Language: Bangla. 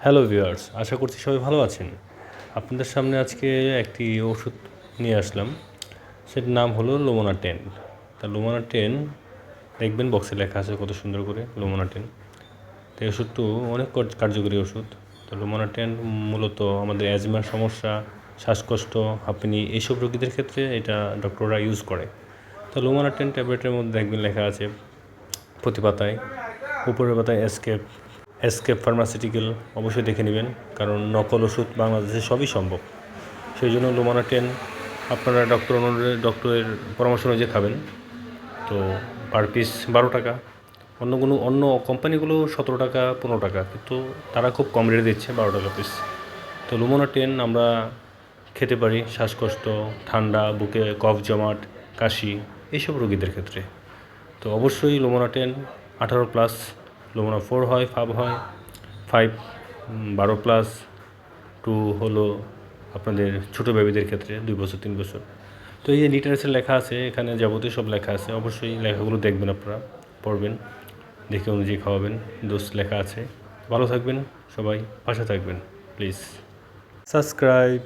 হ্যালো ভিউয়ার্স আশা করছি সবাই ভালো আছেন। আপনাদের সামনে আজকে একটি ওষুধ নিয়ে আসলাম। সেটার নাম হলো লোমোনা টেন তা লোমোনা টেন দেখবেন বক্সে লেখা আছে কত সুন্দর করে লোমোনা টেন তো এই ওষুধটু অনেক কার্য- কার্যকরী ওষুধ। তো লোমোনা টেন মূলত আমাদের অ্যাজমার সমস্যা, শ্বাসকষ্ট, হাঁপানি এইসব রোগীদের ক্ষেত্রে এটা ডক্টররা ইউজ করে। তো লোমোনা টেন ট্যাবলেটের মধ্যে দেখবেন লেখা আছে প্রতি পাতায় উপরের পাতায় এসকেপ এসকেপ ফার্মাসিউটিক্যাল অবশ্যই দেখে নেবেন, কারণ নকল ওষুধ বাংলাদেশে সবই সম্ভব। সেই জন্য লোমানা টেন আপনারা ডক্টর অনুযায়ী ডক্টরের পরামর্শ অনুযায়ী খাবেন। তো পার পিস বারো টাকা। অন্য কোনো, অন্য কোম্পানিগুলো সতেরো টাকা, পনেরো টাকা। কিন্তু তারা খুব কম রেটে দিচ্ছে, বারো টাকা পিস তো লুমোনা টেন আমরা খেতে পারি, শ্বাসকষ্ট, ঠান্ডা, বুকে কফ জমাট, কাশি, এইসব রোগীদের ক্ষেত্রে। তো অবশ্যই লোমোনা টেন আঠারো প্লাস লোমোনা ফোর হয় ফাইভ হয় ফাইভ বারো প্লাস টু হলো আপনাদের ছোটো বেবিদের ক্ষেত্রে, দুই বছর, তিন বছর। তো এই যে লিটারেসের লেখা আছে, এখানে যাবতীয় সব লেখা আছে, অবশ্যই লেখাগুলো দেখবেন আপনারা, পড়বেন, দেখে অনুযায়ী খাওয়াবেন, দোষ লেখা আছে। ভালো থাকবেন সবাই, পাশে থাকবেন প্লিজ সাবস্ক্রাইব